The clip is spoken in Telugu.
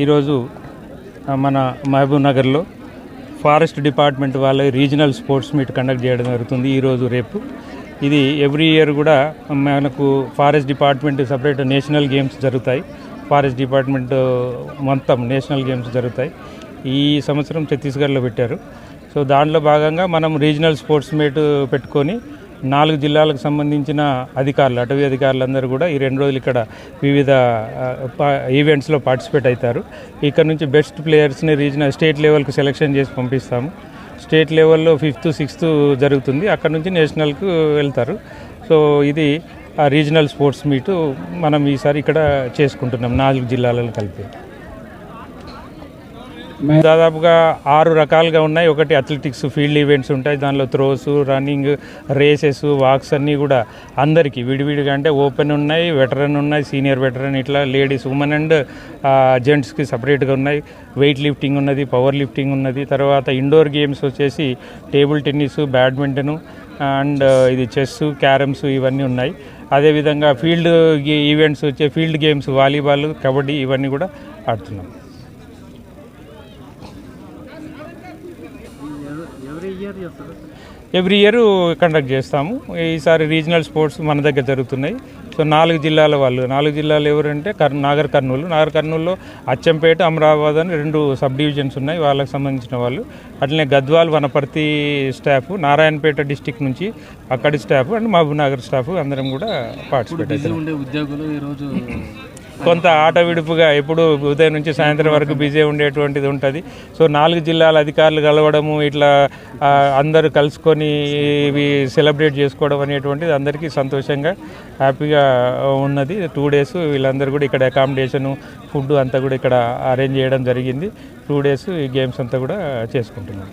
ఈరోజు మన మహబూబ్ నగర్లో ఫారెస్ట్ డిపార్ట్మెంట్ వాళ్ళ రీజనల్ స్పోర్ట్స్ మీట్ కండక్ట్ చేయడం జరుగుతుంది ఈరోజు రేపు. ఇది ఎవ్రీ ఇయర్ కూడా మనకు forest department separate national games జరుగుతాయి. ఫారెస్ట్ డిపార్ట్మెంట్ మొత్తం నేషనల్ గేమ్స్ జరుగుతాయి. ఈ సంవత్సరం ఛత్తీస్గఢ్లో పెట్టారు. సో దాంట్లో భాగంగా మనం రీజనల్ స్పోర్ట్స్ మీట్ పెట్టుకొని నాలుగు జిల్లాలకు సంబంధించిన అధికారులు అటవీ అధికారులందరూ కూడా ఈ రెండు రోజులు ఇక్కడ వివిధ ఈవెంట్స్లో పార్టిసిపేట్ అవుతారు. ఇక్కడ నుంచి బెస్ట్ ప్లేయర్స్ని రీజనల్ స్టేట్ లెవెల్కి సెలెక్షన్ చేసి పంపిస్తాము. స్టేట్ లెవెల్లో ఫిఫ్త్ సిక్స్త్ జరుగుతుంది. అక్కడ నుంచి నేషనల్కు వెళ్తారు. సో ఇది ఆ రీజనల్ స్పోర్ట్స్ మీటు మనం ఈసారి ఇక్కడ చేసుకుంటున్నాం. నాలుగు జిల్లాలను కలిపి. దాదాపుగా ఆరు రకాలుగా ఉన్నాయి. ఒకటి అథ్లెటిక్స్ ఫీల్డ్ ఈవెంట్స్ ఉంటాయి. దానిలో త్రోస్ రన్నింగ్ రేసెస్ వాక్స్ అన్నీ కూడా అందరికీ విడివిడిగా అంటే ఓపెన్ ఉన్నాయి వెటరన్ ఉన్నాయి సీనియర్ వెటరన్ ఇట్లా లేడీస్ ఉమెన్ అండ్ జెంట్స్కి సపరేట్గా ఉన్నాయి. వెయిట్ లిఫ్టింగ్ ఉన్నది పవర్ లిఫ్టింగ్ ఉన్నది. తర్వాత ఇండోర్ గేమ్స్ వచ్చేసి టేబుల్ టెన్నిస్ బ్యాడ్మింటను అండ్ ఇది చెస్ క్యారమ్స్ ఇవన్నీ ఉన్నాయి. అదేవిధంగా ఫీల్డ్ ఈవెంట్స్ వచ్చే ఫీల్డ్ గేమ్స్ వాలీబాల్ కబడ్డీ ఇవన్నీ కూడా ఆడుతున్నాం. ఎవ్రీ ఇయర్ కండక్ట్ చేస్తాము. ఈసారి రీజనల్ స్పోర్ట్స్ మన దగ్గర జరుగుతున్నాయి. సో నాలుగు జిల్లాల వాళ్ళు. నాలుగు జిల్లాలు ఎవరంటే కర్ నాగర్ కర్నూలు. నాగర్ కర్నూలులో అచ్చంపేట అమరాబాద్ అని రెండు సబ్ డివిజన్స్ ఉన్నాయి వాళ్ళకి సంబంధించిన వాళ్ళు. అట్లనే గద్వాల్ వనపర్తి స్టాఫ్ నారాయణపేట డిస్టిక్ నుంచి అక్కడి staff and Mahabubnagar staff అందరం కూడా పార్టిసిపేట్ ఉద్యోగులు ఈరోజు కొంత ఆట విడుపుగా ఎప్పుడు ఉదయం నుంచి సాయంత్రం వరకు బిజీ ఉండేటువంటిది ఉంటుంది. సో నాలుగు జిల్లాల అధికారులు కలవడము ఇట్లా అందరూ కలుసుకొని ఇవి సెలబ్రేట్ చేసుకోవడం అనేటువంటిది అందరికీ సంతోషంగా హ్యాపీగా ఉన్నది. టూ డేస్ వీళ్ళందరూ కూడా ఇక్కడ అకామిడేషను ఫుడ్ అంతా కూడా ఇక్కడ అరేంజ్ చేయడం జరిగింది. టూ డేస్ ఈ గేమ్స్ అంతా కూడా చేసుకుంటున్నాం